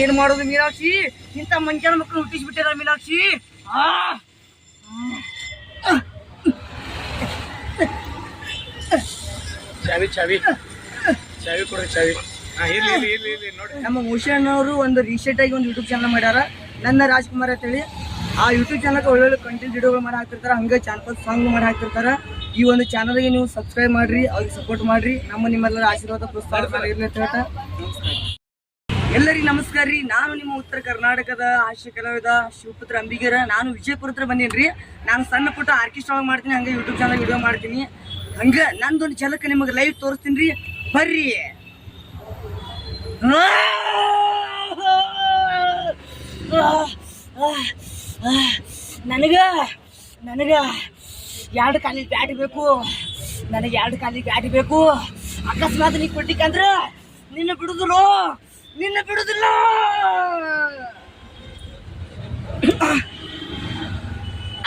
ಏನ್ ಮಾಡೋದು ಮೀನಾಕ್ಷಿ? ಇಂಥ ಮಂಜಾನ ಮಕ್ಕಳು ಹುಟ್ಟಿಸ್ಬಿಟ್ಟಿರ ಮೀನಾಕ್ಷಿ? ಆ! ಚಾವಿ ಚಾವಿ. ಚಾವಿ ಕೊಡ್ರಿ ಚಾವಿ. ನಮ್ಮ ಭೂಷಣ್ ಅವರು ಒಂದು ರೀಸೆಂಟ್ ಆಗಿ ಒಂದು ಯೂಟ್ಯೂಬ್ ಚಾನಲ್ ಮಾಡ್ಯಾರ. ನನ್ನ ರಾಜ್ಕುಮಾರ್ ಅಂತೇಳಿ. ಆ ಯೂಟ್ಯೂಬ್ ಚಾನಲ್ಗೆ ಒಳ್ಳೊಳ್ಳೆ ಕಂಟೆಂಟ್ ವಿಡಿಯೋಗಳು ಮಾಡಿ ಹಾಕ್ತಿರ್ತಾರೆ. ಹಂಗೆ ಚಾನಲ್ ಸಾಂಗ್ ಮಾಡಿ ಹಾಕ್ತಿರ್ತಾರೆ. ಈ ಒಂದು ಚಾನಲ್ಗೆ ನೀವು ಸಬ್ಸ್ಕ್ರೈಬ್ ಮಾಡ್ರಿ ಅವ್ರಿಗೆ ಸಪೋರ್ಟ್ ಮಾಡ್ರಿ. ನಮ್ಮ ನಿಮ್ಮೆಲ್ಲರ ಆಶೀರ್ವಾದ ಪ್ರೋತ್ಸಾಹ ಇರಲಿ ಅಂತ ಹೇಳ್ತಾ. ಎಲ್ಲರಿಗೂ ನಮಸ್ಕಾರ ರೀ ನಾನು ನಿಮ್ಮ ಉತ್ತರ ಕರ್ನಾಟಕದ ಹಾಸ್ಯ ಕಲಾವಿದ ಶಿವಪುತ್ರ ಅಂಬಿಗರ ನಾನು ವಿಜಯಪುರ ಹತ್ರ ಬಂದೀನಿ ನಾನು ಸಣ್ಣ ಪುಟ್ಟ ಆರ್ಕೆಸ್ಟ್ರಾ ಮಾಡ್ತೀನಿ ಹಂಗೆ ಯೂಟ್ಯೂಬ್ ಚಾನಲ್ ವಿಡಿಯೋ ಮಾಡ್ತೀನಿ ಹಂಗೆ ನಂದೊಂದು ಚಲಕ್ಕೆ ನಿಮಗೆ ಲೈವ್ ತೋರಿಸ್ತೀನಿ ರೀ ಬರ್ರಿ ನನಗ ನನಗ ಎರಡು ಕಾಲಿ ಬ್ಯಾಟ್ ಬೇಕು ನನಗೆ ಎರಡು ಕಾಲಿ ಬ್ಯಾಟ್ ಬೇಕು ಅಕಸ್ಮಾತ್ ನೀ ಕೊಟ್ಟಿಕ್ಕಂದ್ರ ನಿನ್ನ ಬಿಡುದಿಲ್ಲ ನಿನ್ನ ಬಿಡುದಿಲ್ಲ.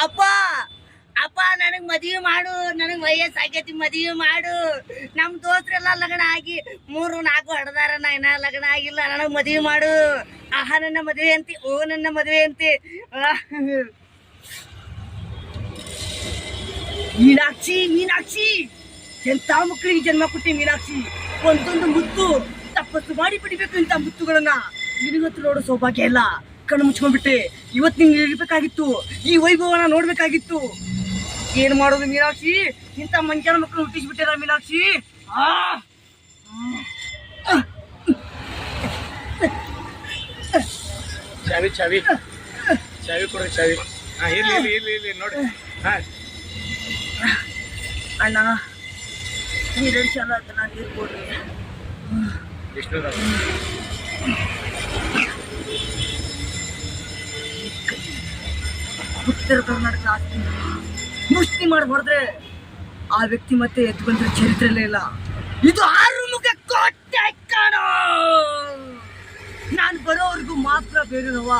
ಅಪ್ಪ ಅಪ್ಪ, ನನಗ್ ಮದುವೆ ಮಾಡು, ನನಗ್ ವಯಸ್ಸಾಗೈತಿ, ಮದುವೆ ಮಾಡು. ನಮ್ ದೋಸ್ತರೆಲ್ಲ ಲಗ್ನ ಆಗಿ ಮೂರು, ನಾಲ್ಕು ಹಡ್ದಾರ ನಾ ಇನ್ನ ಲಗ್ನ ಆಗಿಲ್ಲ, ನನಗ್ ಮದುವೆ ಮಾಡು. ಆಹಾ, ನನ್ನ ಮದುವೆ ಅಂತಿ, ಓ, ನನ್ನ ಮದುವೆ ಅಂತಿ. ಮೀನಾಕ್ಷಿ ಮೀನಾಕ್ಷಿ. ಎಂತ ಮಕ್ಕಳಿಗೆ ಜನ್ಮ ಕೊಟ್ಟಿ ಮೀನಾಕ್ಷಿ? ಒಂದೊಂದು ಮುತ್ತು. ತಪಸ್ಸು ಮಾಡಿ ಬಿಡಬೇಕು ಇಂಥ ಮುತ್ತುಗಳನ್ನ. ನಿನಗತ್ತು ನೋಡೋ ಸೌಭಾಗ್ಯ ಇಲ್ಲ. ಕಣ್ಣು ಮುಚ್ಕೊಂಡ್ಬಿಟ್ಟೆ. ಇವತ್ತು ನಿಂಗೆ ಇರ್ಬೇಕಾಗಿತ್ತು ಈ ವೈಭವನ ನೋಡ್ಬೇಕಾಗಿತ್ತು. ಏನ್ ಮಾಡೋದು ಮೀನಾಕ್ಷಿ? ಇಂಥ ಮಂಜಾನ ಮಕ್ಕಳು ಹುಟ್ಟಿಸ್ಬಿಟ್ಟಿರ ಮೀನಾಕ್ಷಿ? ಆ! ಚಾವಿ ಚಾವಿ. ಚಾವಿ ಕೊಡ್ರಿ ಚಾವಿ. ಹಾ ಇರ್ಲಿ ಇರ್ಲಿ ಇರ್ಲಿ ಇರ್ಲಿ ನೋಡಿ. ಹಾ. ಅಣ್ಣ ನೀರು ಚಾಲ ಅದನ್ನ ನಾನು ನೀರು ಕೊಡ್ರಿ. ಉತ್ತರ ಕರ್ನಾಟಕ ಆಸ್ತಿ. ಮುಷ್ಟಿ ಮಾಡಿ ಹೊಡೆದ್ರೆ ಆ ವ್ಯಕ್ತಿ ಮತ್ತೆ ಎದ್ದು ಬಂದ್ರೆ ಚರಿತ್ರೆಲೇ ಇಲ್ಲ. ಇದು ಆರು ಮುಖ ಕೋಟೆ ಕಾಣೋ! ನಾನು ಬರೋವರೆಗೂ ಮಾತ್ರ ಬೇರೆನವ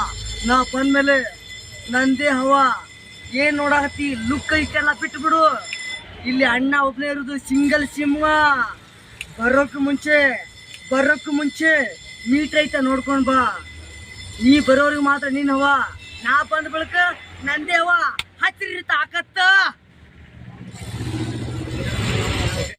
ನಾ ಬಂದ್ಮೇಲೆ ನಂದೇ ಹವ ಏನ್ ನೋಡಾಕತ್ತಿ? ಲುಕ್ ಇಷ್ಟೆಲ್ಲ ಬಿಟ್ಬಿಡು. ಇಲ್ಲಿ ಅಣ್ಣ ಒಬ್ಬನೇ ಇರೋದು ಸಿಂಗಲ್ ಸಿಂಹ. ಬರೋಕ್ ಮುಂಚೆ ಬರೋಕ್ ಮುಂಚೆ ಮೀಟ್ರ್ ಐತ ನೋಡ್ಕೊಂಡ್ ಬಾ. ನೀ ಬರೋರಿಗೆ ಮಾತ್ರ ನೀನ್ ಅವ ನಾ ಬಂದ ಬಳಿಕ ನಂದೇ ಹವ